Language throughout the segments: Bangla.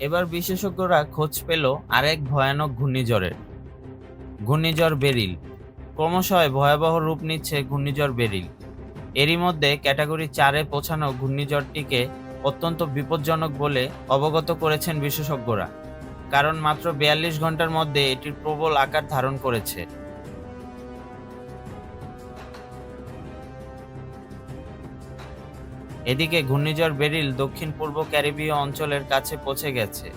এবার বিশেষজ্ঞরা খোঁজ পেল আরেক ভয়ানক ঘূর্ণিঝড়ের। ঘূর্ণিঝড় বেরিল। ক্রমশয় ভয়াবহ রূপ নিচ্ছে ঘূর্ণিঝড় বেরিল। এরই মধ্যে ক্যাটাগরি চারে পৌঁছানো ঘূর্ণিঝড়টিকে অত্যন্ত বিপজ্জনক বলে অবগত করেছেন বিশেষজ্ঞরা। কারণ মাত্র বিয়াল্লিশ ঘণ্টার মধ্যে এটির প্রবল আকার ধারণ করেছে। এদিকে ঘূর্ণিঝড় বেরিল দক্ষিণ পূর্ব ক্যারিবীয় অঞ্চলের কাছে পৌঁছে গেছে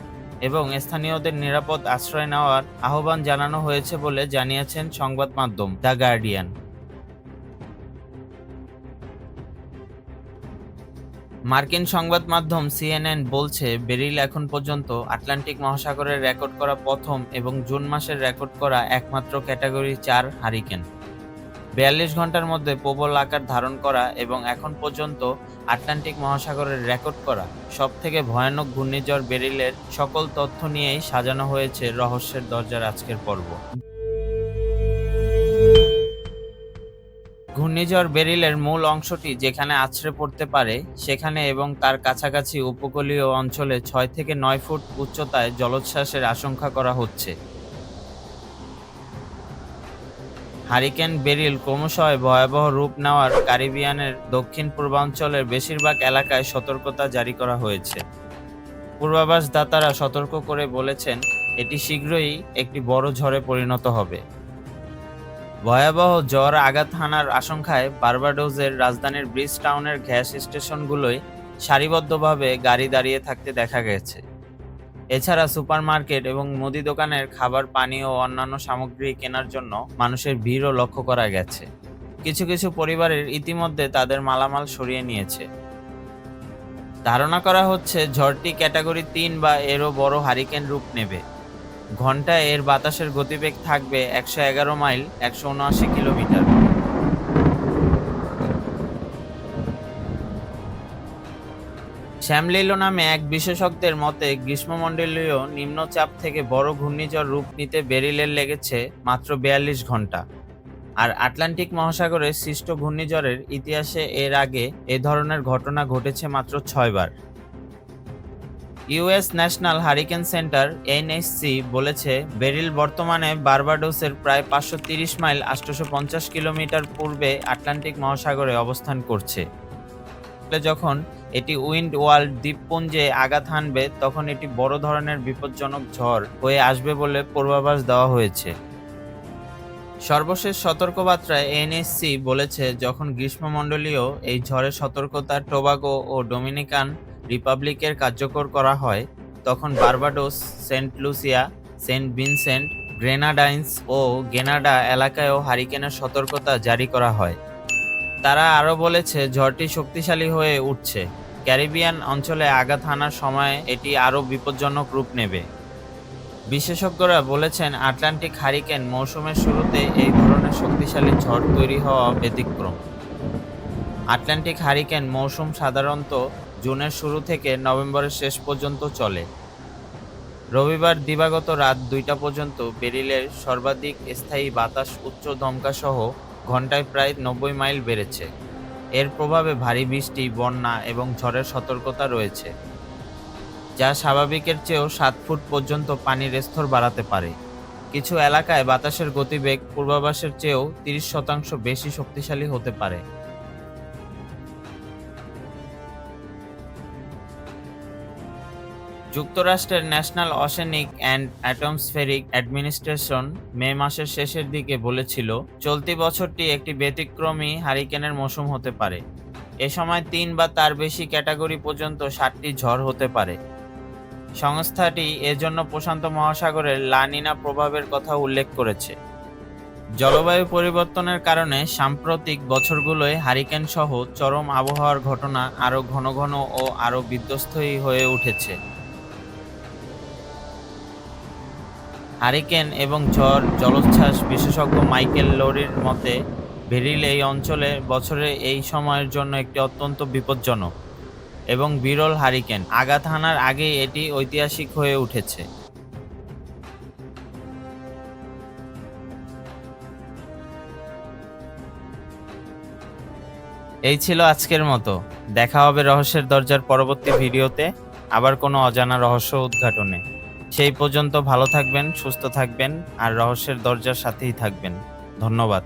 এবং স্থানীয়দের নিরাপদ আশ্রয় নেওয়ার আহ্বান জানানো হয়েছে বলে জানিয়েছেন সংবাদ মাধ্যম দ্য গার্ডিয়ান। মার্কিন সংবাদ মাধ্যম সিএনএন বলছে, বেরিল এখন পর্যন্ত আটলান্টিক মহাসাগরের রেকর্ড করা প্রথম এবং জুন মাসের রেকর্ড করা একমাত্র ক্যাটাগরি চার হারিকেন। বিয়াল্লিশ ঘণ্টার মধ্যে প্রবল আকার ধারণ করা এবং এখন পর্যন্ত আটলান্টিক মহাসাগরের রেকর্ড করা সবথেকে ভয়ানক ঘূর্ণিঝড় বেরিলের সকল তথ্য নিয়েই সাজানো হয়েছে রহস্যের দরজার আজকের পর্ব। ঘূর্ণিঝড় বেরিলের মূল অংশটি যেখানে আছড়ে পড়তে পারে, সেখানে এবং তার কাছাকাছি উপকূলীয় অঞ্চলে ছয় থেকে নয় ফুট উচ্চতায় জলোচ্ছ্বাসের আশঙ্কা করা হচ্ছে। হারিকেন বেরিল ক্রমশই ভয়াবহ রূপ নেওয়ার ক্যারিবিয়ানের দক্ষিণ পূর্বাঞ্চলের বেশিরভাগ এলাকায় সতর্কতা জারি করা হয়েছে। পূর্বাভাসদাতারা সতর্ক করে বলেছেন, এটি শীঘ্রই একটি বড় ঝড়ে পরিণত হবে। ভয়াবহ জ্বর আঘাত হানার আশঙ্কায় বার্বাডোজের রাজধানীর ব্রিজ টাউনের গ্যাস স্টেশনগুলোয় সারিবদ্ধভাবে গাড়ি দাঁড়িয়ে থাকতে দেখা গেছে। এছাড়া সুপারমার্কেট এবং মুদি দোকানের খাবার, পানি ও অন্যান্য সামগ্রী কেনার জন্য মানুষের ভিড়ও লক্ষ্য করা গেছে। কিছু কিছু পরিবারের ইতিমধ্যে তাদের মালামাল সরিয়ে নিয়েছে। ধারণা করা হচ্ছে ঝড়টি ক্যাটাগরি তিন বা এরও বড় হারিকেন রূপ নেবে। ঘন্টায় এর বাতাসের গতিবেগ থাকবে একশো এগারো মাইল, একশো উনআশি কিলোমিটার। শ্যামলিলো নামে এক বিশেষজ্ঞের মতে, গ্রীষ্মমণ্ডলীয় নিম্নচাপ থেকে বড় ঘূর্ণিঝড় রূপ নিতে বেরিলের লেগেছে মাত্র বিয়াল্লিশ ঘণ্টা আর আটলান্টিক মহাসাগরে সৃষ্ট ঘূর্ণিঝড়ের ইতিহাসে এর আগে এ ধরনের ঘটনা ঘটেছে মাত্র ছয়বার US National Hurricane Center NSC বলেছে, বেরিল বর্তমানে বার্বাডোসের প্রায় পাঁচশো মাইল আটশোশো কিলোমিটার পূর্বে আটলান্টিক মহাসাগরে অবস্থান করছে। যখন এটি উইন্ড ওয়ার্ল্ড দ্বীপপুঞ্জে আঘাত হানবে, তখন এটি বড় ধরনের বিপজ্জনক ঝড় হয়ে আসবে বলে পূর্বাভাস দেওয়া হয়েছে। সর্বশেষ সতর্কবার্তায় এনএসসি বলেছে, যখন গ্রীষ্মমণ্ডলীয় এই ঝড়ের সতর্কতা টোবাগো ও ডোমিনিকান রিপাবলিকের কার্যকর করা হয়, তখন Barbados, Saint Lucia, Saint Vincent, Grenadines ও গেনাডা এলাকায়ও হারিকেনের সতর্কতা জারি করা হয়। তারা আরও বলেছে, ঝড়টি শক্তিশালী হয়ে উঠছে। ক্যারিবিয়ান অঞ্চলে আঘাত হানার সময় এটি আরও বিপজ্জনক রূপ নেবে। বিশেষজ্ঞরা বলেছেন, আটলান্টিক হারিকেন মৌসুমের শুরুতে এই ধরনের শক্তিশালী ঝড় তৈরি হওয়া ব্যতিক্রম। আটলান্টিক হারিকেন মৌসুম সাধারণত জুনের শুরু থেকে নভেম্বরের শেষ পর্যন্ত চলে। রবিবার দিবাগত রাত দুইটা পর্যন্ত বেরিলের সর্বাধিক স্থায়ী বাতাস, উচ্চ দমকা সহ ঘন্টায় প্রায় নব্বই মাইল বেড়েছে। এর প্রভাবে ভারী বৃষ্টি, বন্যা এবং ঝড়ের সতর্কতা রয়েছে, যা স্বাভাবিকের চেয়েও সাত ফুট পর্যন্ত পানির স্তর বাড়াতে পারে। কিছু এলাকায় বাতাসের গতিবেগ পূর্বাভাসের চেয়েও তিরিশ শতাংশ বেশি শক্তিশালী হতে পারে। যুক্তরাষ্ট্রের National Oceanic and Atmospheric Administration May মাসের শেষের দিকে বলেছিল, চলতি বছরটি একটি ব্যতিক্রমী হারিকেনের মৌসুম হতে পারে। এ সময় তিন বা তার বেশি ক্যাটাগরি পর্যন্ত ষাটটি ঝড় হতে পারে। সংস্থাটি এজন্য প্রশান্ত মহাসাগরের লানিনা প্রভাবের কথা উল্লেখ করেছে। জলবায়ু পরিবর্তনের কারণে সাম্প্রতিক বছরগুলোয় হারিকেন সহ চরম আবহাওয়ার ঘটনা আরও ঘন ঘন ও আরও বিধ্বস্তই হয়ে উঠেছে। হারিকেন এবং ঝড়, জলোচ্ছ্বাস বিশেষজ্ঞ মাইকেল লোরির মতে, ভেরিল এই অঞ্চলে বছরে এই সময়ের জন্য একটি অত্যন্ত বিপজ্জনক এবং বিরল হারিকেন। আঘাত হানার আগেই এটি ঐতিহাসিক হয়ে উঠেছে। এই ছিল আজকের মতো। দেখা হবে রহস্যের দরজার পরবর্তী ভিডিওতে। আবার কোনো অজানা রহস্য উদ্ঘাটনে। সেই পর্যন্ত ভালো থাকবেন সুস্থ থাকবেন আর রহস্যের দরজার সাথেই থাকবেন। ধন্যবাদ।